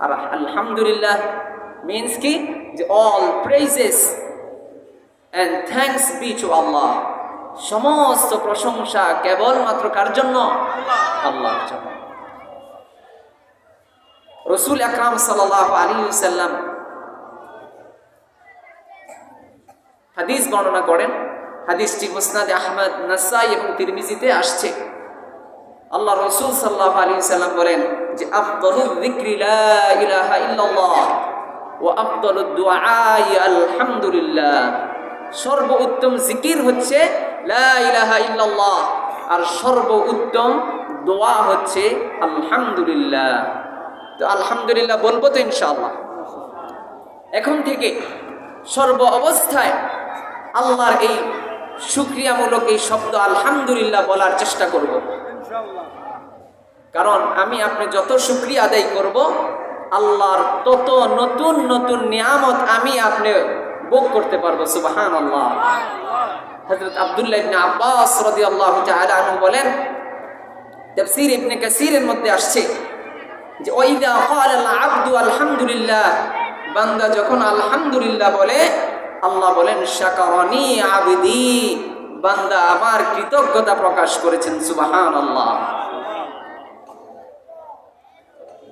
আর আলহামদুলিল্লাহ মিন্স কি? যে all praises and thanks be to Allah সমস্ত প্রশংসা কেবলমাত্র কার জন্য? আল্লাহর জন্য। রসুল আকরাম সাল্লাহ আলী সাল্লাম হাদিস বর্ণনা করেন। হাদিসটি মুসনাদ আহমদ, নাসাই এবং তিরমিজিতে আসছে। আল্লাহ রসুল সাল্লাহ আলী সাল্লাম বলেন যে আফদলুল যিকরি লা ইলাহা ইল্লাল্লাহ ও আফদলুদ দুআই আলহামদুলিল্লাহ। সর্ব উত্তম জিকির হচ্ছে লা ইলাহা ইল্লাল্লাহ আর সর্ব উত্তম দোয়া হচ্ছে আলহামদুলিল্লাহ। তো আলহামদুলিল্লাহ বলব তো ইনশাআল্লাহ। এখন থেকে সর্ব অবস্থায় আল্লাহর এই সুক্রিয়ামূলক এই শব্দ আলহামদুলিল্লাহ বলার চেষ্টা করব। কারণ আমি আপনি যত সুক্রিয়া আদায় করব, আল্লাহর তত নতুন নতুন নিয়ামত আমি আপনি ভোগ করতে পারব সুবাহান আল্লাহ হজরত আবদুল্লাহ ইবনে আব্বাস রাদিয়াল্লাহু তাআলা আনহু বলেন, তাফসীর ইবনে কাসীরের মধ্যে আসছে যে ওইদা আবদু আলহামদুলিল্লাহ। বান্দা যখন আলহামদুলিল্লাহ বলে, আল্লাহ বলেন, শাকারানি আবদি। বান্দা আমার কৃতজ্ঞতা প্রকাশ করেছেন, সুবহানাল্লাহ।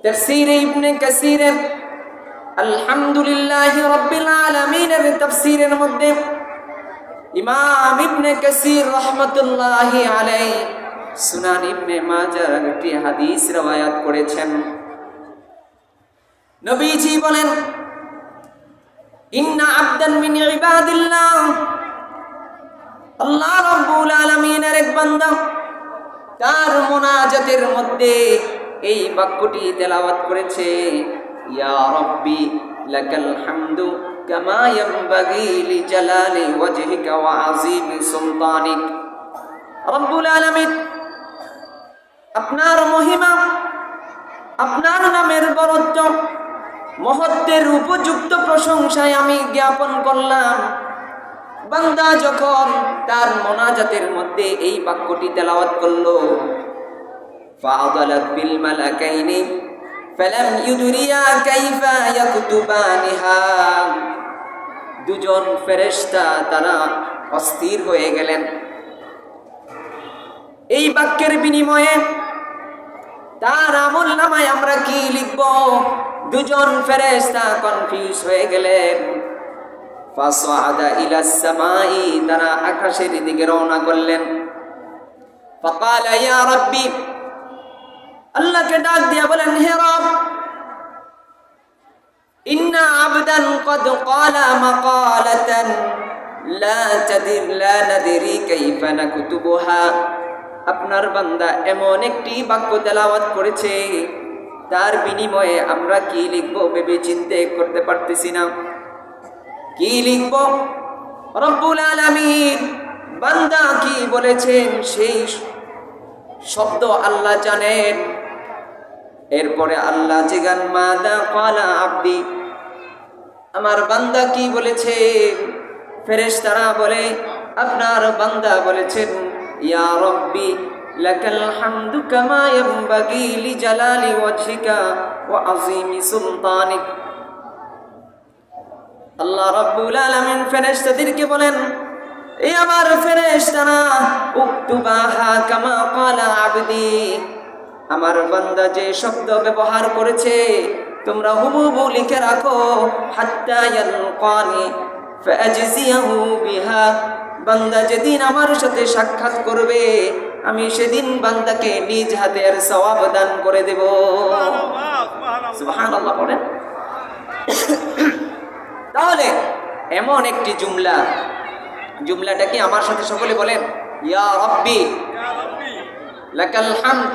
তাফসীর ইবনে কাসীরের আলহামদুলিল্লাহি রাব্বিল আলামিনের তাফসীরের মধ্যে ইমাম ইবনে কাসীর রাহমাতুল্লাহি আলাইহি সুনান ইবনে মাজার একটি হাদিস রওয়ায়াত করেছেন। নবীজি বলেন, ইন্না আবদান মিন ইবাদিল্লাহ। আল্লাহ রাব্বুল আলামিনের এক বান্দা তার মোনাজাতের মধ্যে এই বাক্যটি তেলাওয়াত করেছে, ইয়া আপনার মহিমা, আপনার নামের বরত্ব মহত্বের উপযুক্ত প্রশংসায় আমি জ্ঞাপন করলাম। বান্দা যখন তার মোনাজাতের মধ্যে এই বাক্যটি তেলাওয়াত করল বিল মালাকাইনি ফালাম ইউদরিয়া কাইফা ইয়াকতুবানিহা দুজন ফেরেশতা তারা অস্থির হয়ে গেলেন। এই বাক্যের বিনিময়ে তার আমল নামায় আমরা কি লিখব? দুজন ফেরেশতা কনফিউজ হয়ে গেলেন। ফাসাদা ইলা সামাই, তারা আকাশের দিকে রওনা করলেন। ফাকালা ইয়া রাব্বি আল্লাহকে ডাক দিয়া বলেন, হে রব, ইন্না আবদান কদ ক্বালা মাকালাতান, লা তাদির, লা নাদরি কাইফা নাকুতুবুহা। আপনার বান্দা এমন একটি বাক্য তেলাওয়াত করেছে, তার বিনিময়ে আমরা কি লিখব ভেবে চিন্তে করতে পারতেছি না। কি লিখব? রব্বুল আলামিন, বান্দা কি বলেছেন সেই শব্দ আল্লাহ জানেন। এরপরে আল্লাহ জিগান মাদা কালা আব্দি। আমার বান্দা কি বলেছে? ফেরেশতারা বলে, আপনার বান্দা বলেছেন, ইয়া রব্বি লাকাল হামদু কামা ইয়ানবাগি লিজালালি ওয়াজহিকা ওয়া আযীমি সুলতানিক। আল্লাহ রাব্বুল আলামিন ফেরেশতাদেরকে বলেন, এ আমার ফেরেশতারা উক্তুবাহা কামা ক্বালা আবদি। আমার বান্দা যে শব্দ ব্যবহার করেছে তোমরা হুবহু লিখে রাখো হাত্তা ইয়ালকানি ফাআজজিয়াহু বিহা। বান্দা যেদিন আমার সাথে সাক্ষাৎ করবে আমি সেদিন বান্দাকে নিজ হাতের সওয়াব দান করে দেব। সুবহানাল্লাহ বলেন। তাহলে এমন একটি জুমলা। জুমলাটা কি আমার সাথে সকলে বলেন? ইয়া রব্বি লাকাল হামদ।